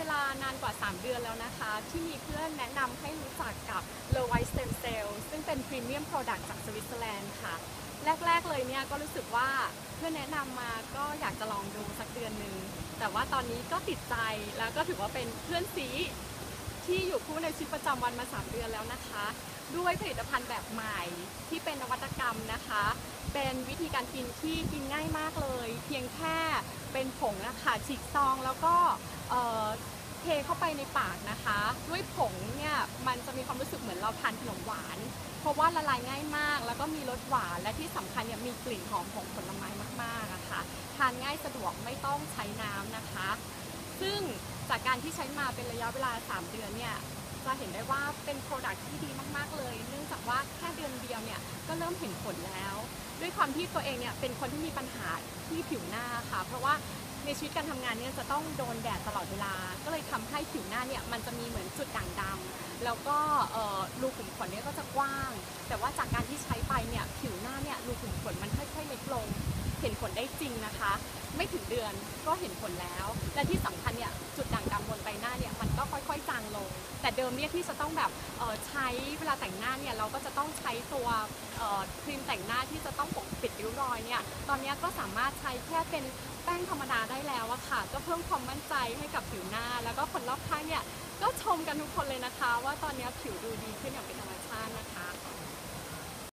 เวลานานกว่า 3 เดือนแล้วนะคะ ที่มีเพื่อนแนะนำให้รู้จักกับ l e w i Stem Cell ซึ่งเป็นพรีเมียมโปรดักต์จากสวิตเซอร์แลนด์ค่ะ แรก ๆ เลยเนี่ยก็รู้สึกว่าเพื่อนแนะนำมาก็อยากจะลองดูสักเดือนหนึ่งแต่ว่าตอนนี้ก็ติดใจแล้วก็ถือว่าเป็นเพื่อนซีที่อยู่คู่ในชีวิตประจำวันมา 3 เดือนแล้วนะคะ ด้วยผลิตภัณฑ์แบบใหม่ที่เป็นนวัตกรรมนะคะ เป็นวิธีการกินที่กินง่ายมากเลย เพียงแค่เป็นผงนะคะฉีกซองแล้วก็เอ่อ เข้าไปในปากนะคะ ด้วยผงเนี่ยมันจะมีความรู้สึกเหมือนเราทานขนมหวาน เพราะว่าละลายง่ายมาก แล้วก็มีรสหวานและที่สำคัญเนี่ยมีกลิ่นหอมของผลไม้มากๆอะค่ะทานง่ายสะดวกไม่ต้องใช้น้ำนะคะ ซึ่งจากการที่ใช้มาเป็นระยะเวลา 3 เดือนเนี่ยจะเห็นได้ว่าเป็นโปรดักที่ดีมากๆเลย เนื่องจากว่าแค่เดือนเดียวเนี่ยก็เริ่มเห็นผลแล้ว ด้วยความที่ตัวเองเนี่ยเป็นคนที่มีปัญหาที่ผิวหน้าค่ะ เพราะว่าในชีวิตการทำงานเนี่ยจะต้องโดนแดดตลอดเวลา ก็เลย ผิวหน้าเนี่ยมันจะมีเหมือนจุดด่างดำแล้วก็รูขุมขนเนี่ยก็จะกว้าง แต่ว่าจากการที่ใช้ไปเนี่ยผิวหน้าเนี่ยรูขุมขนมันค่อยๆเล็กลง เห็นผลได้จริงนะคะ ไม่ถึงเดือนก็เห็นผลแล้ว และที่สำคัญเนี่ยจุดด่างดำบนใบหน้าเนี่ยมันก็ค่อย ๆจางลง แต่เดิมเนี่ยที่จะต้องแบบใช้เวลาแต่งหน้าเนี่ยเราก็จะต้องใช้ตัวครีมแต่งหน้าที่จะต้องปกปิดริ้วรอยเนี่ยตอนนี้ก็สามารถใช้แค่เป็นแป้งธรรมดาได้แล้ว ก็เพิ่มความมั่นใจให้กับผิวหน้า แล้วก็คนรอบข้างเนี่ยก็ชมกันทุกคนเลยนะคะ ว่าตอนนี้ผิวดูดีขึ้นอย่างเป็นธรรมชาตินะคะ